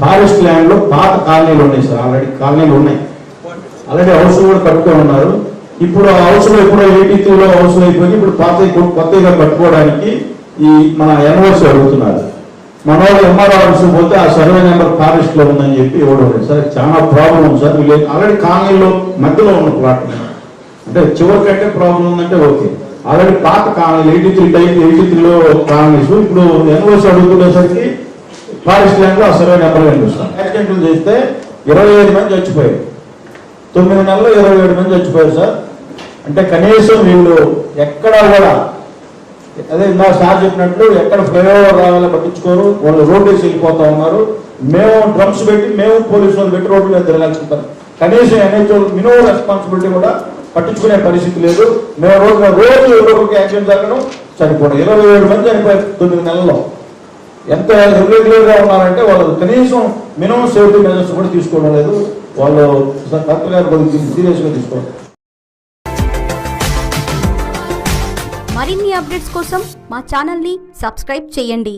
Forest ల్యాండ్లో పాత కాలనీలు ఉన్నాయి సార్ ఆల్రెడీ కాలనీలు ఉన్నాయి. ఆల్రెడీ హౌస్ కూడా కట్టుకొని ఉన్నారు. ఇప్పుడు ఆ హౌస్లో ఎప్పుడో ఎయిటీ హౌస్ అయిపోయి ఇప్పుడు పాత కొత్తగా కట్టుకోవడానికి ఈ మన ఎన్ఓసి అడుగుతున్నారు. మన వాళ్ళు ఎంఆర్ ఆఫీస్ పోతే ఆ సర్వే నెంబర్ ఫారెస్ట్లో ఉందని చెప్పి ఇవ్వడం సార్ చాలా ప్రాబ్లం ఉంది సార్. వీళ్ళు ఆల్రెడీ కాలనీలో మధ్యలో ఉన్న ప్లాట్ అంటే చివరి కంటే ప్రాబ్లం ఉందంటే ఓకే. ఆల్రెడీ పాత colony eighty three type eighty త్రీలో కాలనీస్. ఇప్పుడు ఎన్ఓసి అడుగుతున్నసరికి ఫారెస్ట్ ల్యాండ్లో ఆ సర్వే నెంబర్ కనిపిస్తాం యాక్సిడెంట్లు చేస్తే ఇరవై ఏడు మంది చచ్చిపోయారు. తొమ్మిది నెలలు ఇరవై ఏడు మంది చచ్చిపోయారు సార్. అంటే కనీసం వీళ్ళు ఎక్కడా కూడా అదే ఇందా సార్ చెప్పినట్లు ఎక్కడ ఫ్లైఓవర్ రావాలో పట్టించుకోరు. వాళ్ళు రోడ్డు వేసి వెళ్ళిపోతా ఉన్నారు. మేము డ్రమ్స్ పెట్టి మేము పోలీసు వాళ్ళు పెట్టి రోడ్డు మీద తిరగాల్సింటారు కనీసం ఎన్హెచ్ఓ మినిమం రెస్పాన్సిబిలిటీ కూడా పట్టించుకునే పరిస్థితి లేదు. మేము రోజు రోజు ఎవరికి యాక్సిడెంట్ జరగడం చనిపోవడం. ఇరవై ఏడు మంది చనిపోయారు తొమ్మిది నెలల్లో. ఎంత ఇర్రెగ్యులర్గా ఉన్నారంటే వాళ్ళు కనీసం మినిమం సేఫ్టీ మెజర్స్ కూడా తీసుకోవడం లేదు. వాళ్ళు డాక్టర్ గారు కొద్దిగా సీరియస్ తీసుకోవాలి. మరిన్ని అప్డేట్స్ కోసం మా ఛానల్ని సబ్స్క్రైబ్ చేయండి.